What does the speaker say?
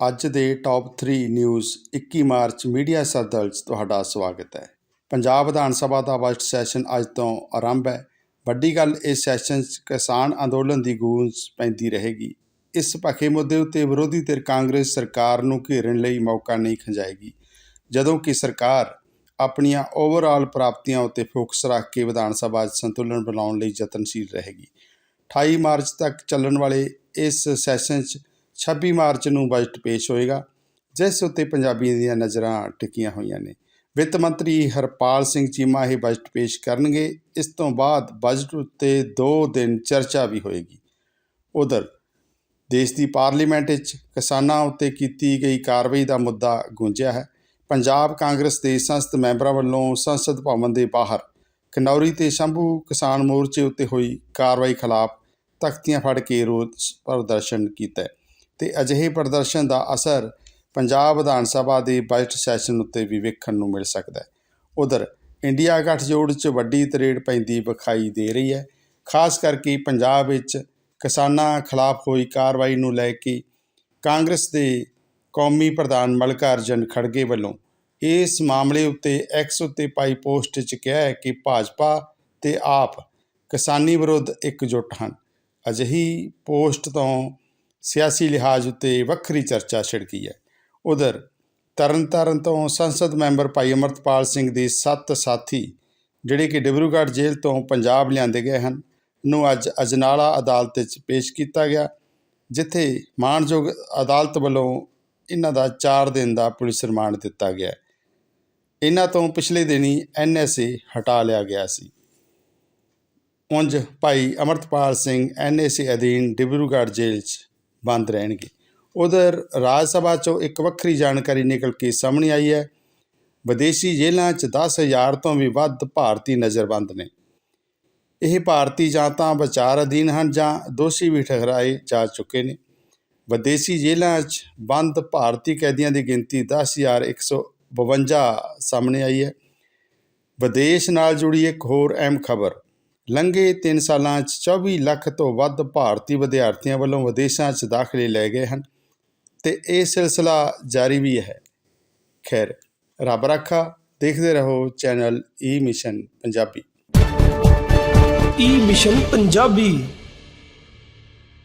ਅੱਜ ਦੇ top 3 news 21 March media Sardal 'ਚ ਤੁਹਾਡਾ ਸਵਾਗਤ ਹੈ। ਪੰਜਾਬ ਵਿਧਾਨ ਸਭਾ ਦਾ ਬਜਟ ਸੈਸ਼ਨ ਅੱਜ ਤੋਂ ਆਰੰਭ ਹੈ। ਵੱਡੀ ਗੱਲ, ਇਸ ਸੈਸ਼ਨ 'ਚ ਕਿਸਾਨ ਅੰਦੋਲਨ ਦੀ ਗੂੰਜ ਪੈਂਦੀ ਰਹੇਗੀ। ਇਸ ਪੱਖੇ ਮੁੱਦੇ ਉੱਤੇ ਵਿਰੋਧੀ ਧਿਰ ਕਾਂਗਰਸ ਸਰਕਾਰ ਨੂੰ ਘੇਰਨ ਲਈ ਮੌਕਾ ਨਹੀਂ ਖੰਜਾਏਗੀ। ਜਦੋਂ ਕਿ ਸਰਕਾਰ ਆਪਣੀਆਂ ਓਵਰਆਲ ਪ੍ਰਾਪਤੀਆਂ ਉੱਤੇ ਫੋਕਸ ਰੱਖ ਕੇ ਵਿਧਾਨ ਸਭਾ 'ਚ ਸੰਤੁਲਨ ਬਣਾਉਣ ਲਈ ਯਤਨਸ਼ੀਲ ਰਹੇਗੀ। 28 ਮਾਰਚ ਤੱਕ ਚੱਲਣ ਵਾਲੇ ਇਸ ਸੈਸ਼ਨ 'ਚ 26 ਮਾਰਚ ਨੂੰ ਬਜਟ ਪੇਸ਼ ਹੋਏਗਾ, ਜਿਸ ਉੱਤੇ ਪੰਜਾਬੀਆਂ ਦੀਆਂ ਨਜ਼ਰਾਂ ਟਿਕੀਆਂ ਹੋਈਆਂ ਨੇ। ਵਿੱਤ ਮੰਤਰੀ ਹਰਪਾਲ ਸਿੰਘ ਚੀਮਾ ਇਹ ਬਜਟ ਪੇਸ਼ ਕਰਨਗੇ। ਇਸ ਤੋਂ ਬਾਅਦ ਬਜਟ ਉੱਤੇ 2 ਦਿਨ ਚਰਚਾ ਵੀ ਹੋਏਗੀ। ਉਧਰ, ਦੇਸ਼ ਦੀ ਪਾਰਲੀਮੈਂਟ ਵਿੱਚ ਕਿਸਾਨਾਂ ਉੱਤੇ ਕੀਤੀ ਗਈ ਕਾਰਵਾਈ ਦਾ ਮੁੱਦਾ ਗੂੰਜਿਆ ਹੈ। ਪੰਜਾਬ ਕਾਂਗਰਸ ਦੇ ਸੰਸਦ ਮੈਂਬਰਾਂ ਵੱਲੋਂ ਸੰਸਦ ਭਵਨ ਦੇ ਬਾਹਰ ਕਨੌਰੀ ਤੇ ਸ਼ੰਭੂ ਕਿਸਾਨ ਮੋਰਚੇ ਉੱਤੇ ਹੋਈ ਕਾਰਵਾਈ ਖਿਲਾਫ ਤਖਤੀਆਂ ਫੜ ਕੇ ਰੋਸ ਪ੍ਰਦਰਸ਼ਨ ਕੀਤਾ ਤੇ ਅਜਿਹੇ ਪ੍ਰਦਰਸ਼ਨ ਦਾ ਅਸਰ ਪੰਜਾਬ ਵਿਧਾਨ ਸਭਾ ਦੇ ਬਜਟ ਸੈਸ਼ਨ ਉੱਤੇ ਵੀ ਵੇਖਣ ਨੂੰ ਮਿਲ ਸਕਦਾ ਹੈ। ਉਧਰ, ਇੰਡੀਆ ਗੱਠਜੋੜ 'ਚ ਵੱਡੀ ਤਰੇੜ ਪੈਂਦੀ ਵਿਖਾਈ ਦੇ ਰਹੀ ਹੈ। ਖਾਸ ਕਰਕੇ ਪੰਜਾਬ ਵਿੱਚ ਕਿਸਾਨਾਂ ਖਿਲਾਫ ਹੋਈ ਕਾਰਵਾਈ ਨੂੰ ਲੈ ਕੇ ਕਾਂਗਰਸ ਦੇ ਕੌਮੀ ਪ੍ਰਧਾਨ ਮਲਕਾਰਜਨ ਖੜਗੇ ਵੱਲੋਂ ਇਸ ਮਾਮਲੇ ਉੱਤੇ ਐਕਸ ਉੱਤੇ ਪਾਈ ਪੋਸਟ 'ਚ ਕਿਹਾ ਹੈ ਕਿ ਭਾਜਪਾ ਤੇ ਆਪ ਕਿਸਾਨੀ ਵਿਰੁੱਧ ਇਕਜੁੱਟ ਹਨ। ਅਜਿਹੀ ਪੋਸਟ ਤੋਂ ਸਿਆਸੀ ਲਿਹਾਜ਼ ਉੱਤੇ ਵੱਖਰੀ ਚਰਚਾ ਛਿੜਕੀ ਹੈ। ਉਧਰ ਤਰਨਤਾਰਨ ਤੋਂ ਸੰਸਦ ਮੈਂਬਰ ਭਾਈ ਅਮਰਤਪਾਲ ਸਿੰਘ ਦੇ ਸੱਤ ਸਾਥੀ, ਜਿਹੜੇ ਕਿ ਡਿਬਰੂਗੜ੍ਹ ਜੇਲ੍ਹ ਤੋਂ ਪੰਜਾਬ ਲਿਆਂਦੇ ਗਏ ਹਨ, ਨੂੰ ਅੱਜ ਅਜਨਾਲਾ ਅਦਾਲਤ ਵਿੱਚ ਪੇਸ਼ ਕੀਤਾ ਗਿਆ, ਜਿੱਥੇ ਮਾਣਯੋਗ ਅਦਾਲਤ ਵੱਲੋਂ ਇਹਨਾਂ ਦਾ 4 ਦਿਨ ਦਾ ਪੁਲਿਸ ਰਿਮਾਂਡ ਦਿੱਤਾ ਗਿਆ। ਇਹਨਾਂ ਤੋਂ ਪਿਛਲੇ ਦਿਨੀ ਐਨਐਸਏ ਹਟਾ ਲਿਆ ਗਿਆ ਸੀ। ਉਂਝ ਭਾਈ ਅਮਰਤਪਾਲ ਸਿੰਘ ਐਨਏਸੀ ਅਧੀਨ ਡਿਬਰੂਗੜ੍ਹ ਜੇਲ੍ਹ 'ਚ ਬੰਦ ਰਹਿਣਗੇ। ਉਧਰ ਰਾਜ ਸਭਾ 'ਚੋਂ ਇੱਕ ਵੱਖਰੀ ਜਾਣਕਾਰੀ ਨਿਕਲ ਕੇ ਸਾਹਮਣੇ ਆਈ ਹੈ। ਵਿਦੇਸ਼ੀ ਜੇਲ੍ਹਾਂ 'ਚ 10000 ਤੋਂ ਵੀ ਵੱਧ ਭਾਰਤੀ ਨਜ਼ਰਬੰਦ ਨੇ। ਇਹ ਭਾਰਤੀ ਜਾਂ ਤਾਂ ਵਿਚਾਰ ਅਧੀਨ ਹਨ ਜਾਂ ਦੋਸ਼ੀ ਵੀ ਠਹਿਰਾਏ ਜਾ ਚੁੱਕੇ ਨੇ। ਵਿਦੇਸ਼ੀ ਜੇਲ੍ਹਾਂ 'ਚ ਬੰਦ ਭਾਰਤੀ ਕੈਦੀਆਂ ਦੀ ਗਿਣਤੀ 10152 ਸਾਹਮਣੇ ਆਈ ਹੈ। ਵਿਦੇਸ਼ ਨਾਲ ਜੁੜੀ ਇੱਕ ਹੋਰ ਅਹਿਮ ਖਬਰ ਲੰਘੇ 3 ਸਾਲਾਂ 'ਚ 24 ਲੱਖ ਤੋਂ ਵੱਧ ਭਾਰਤੀ ਵਿਦਿਆਰਥੀਆਂ ਵੱਲੋਂ ਵਿਦੇਸ਼ਾਂ 'ਚ ਦਾਖਲੇ ਲਏ ਗਏ ਹਨ ਤੇ ਇਹ ਸਿਲਸਿਲਾ ਜਾਰੀ ਵੀ ਹੈ। ਖੈਰ, ਰੱਬ ਰਾਖਾ, ਦੇਖਦੇ ਰਹੋ channel e E mission Punjabi. e E mission Punjabi.